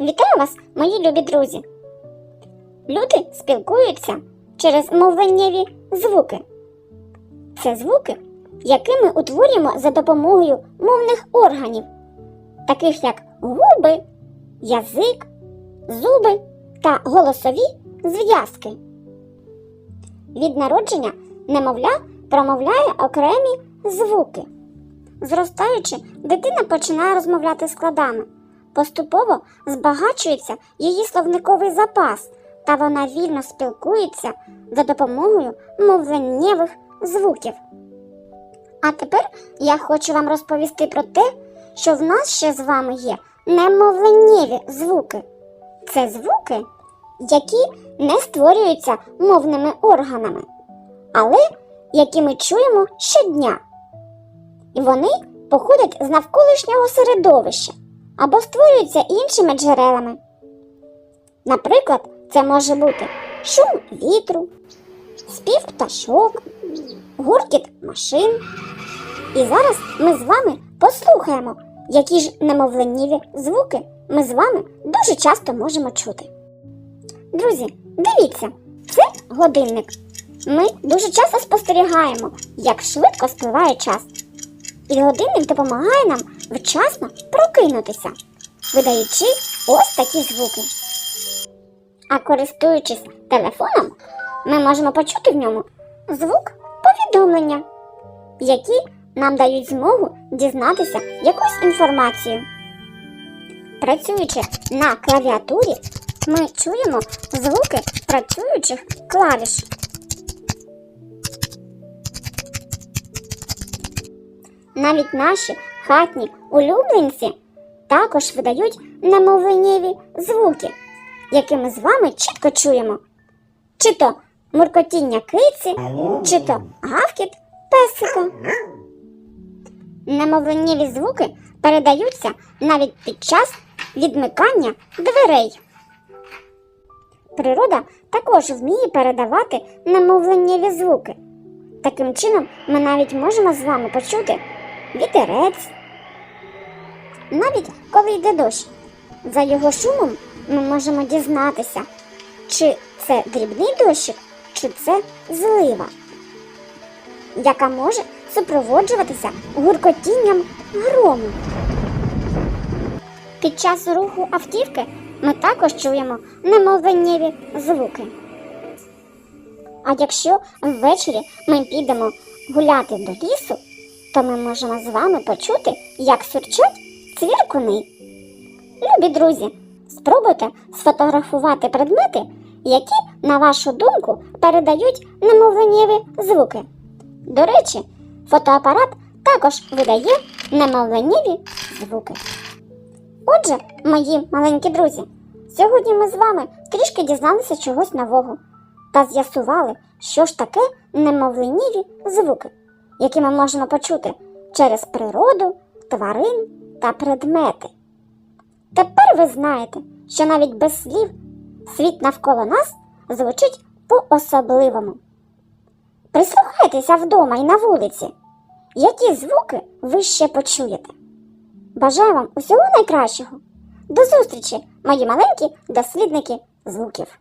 Вітаю вас, мої любі друзі! Люди спілкуються через мовленнєві звуки. Це звуки, які ми утворюємо за допомогою мовних органів, таких як губи, язик, зуби та голосові зв'язки. Від народження немовля промовляє окремі звуки. Зростаючи, дитина починає розмовляти складами. Поступово збагачується її словниковий запас, та вона вільно спілкується за допомогою мовленнєвих звуків. А тепер я хочу вам розповісти про те, що в нас ще з вами є немовленєві звуки. Це звуки, які не створюються мовними органами, але які ми чуємо щодня. І вони походять з навколишнього середовища або створюються іншими джерелами. Наприклад, це може бути шум вітру, спів пташок, гуркіт машин. І зараз ми з вами послухаємо, які ж немовленнєві звуки ми з вами дуже часто можемо чути. Друзі, дивіться, це годинник. Ми дуже часто спостерігаємо, як швидко спливає час. І годинник допомагає нам вчасно прокинутися, видаючи ось такі звуки. А користуючись телефоном, ми можемо почути в ньому звук повідомлення, які нам дають змогу дізнатися якусь інформацію. Працюючи на клавіатурі, ми чуємо звуки працюючих клавіш. Навіть наші хатні улюбленці також видають немовленєві звуки, які ми з вами чітко чуємо. Чи то муркотіння киці, чи то гавкіт песика. Немовленєві звуки передаються навіть під час відмикання дверей. Природа також вміє передавати немовленєві звуки. Таким чином, ми навіть можемо з вами почути вітерець. Навіть коли йде дощ, за його шумом ми можемо дізнатися, чи це дрібний дощик, чи це злива, яка може супроводжуватися гуркотінням грому. Під час руху автівки ми також чуємо немовленєві звуки. А якщо ввечері ми підемо гуляти до лісу, то ми можемо з вами почути, як сурчать цвіркуни. Любі друзі, спробуйте сфотографувати предмети, які, на вашу думку, передають немовленєві звуки. До речі, фотоапарат також видає немовленєві звуки. Отже, мої маленькі друзі, сьогодні ми з вами трішки дізналися чогось нового та з'ясували, що ж таке немовленєві звуки, які ми можемо почути через природу, тварин та предмети. Тепер ви знаєте, що навіть без слів світ навколо нас звучить по-особливому. Прислухайтеся вдома і на вулиці, які звуки ви ще почуєте. Бажаю вам усього найкращого. До зустрічі, мої маленькі дослідники звуків.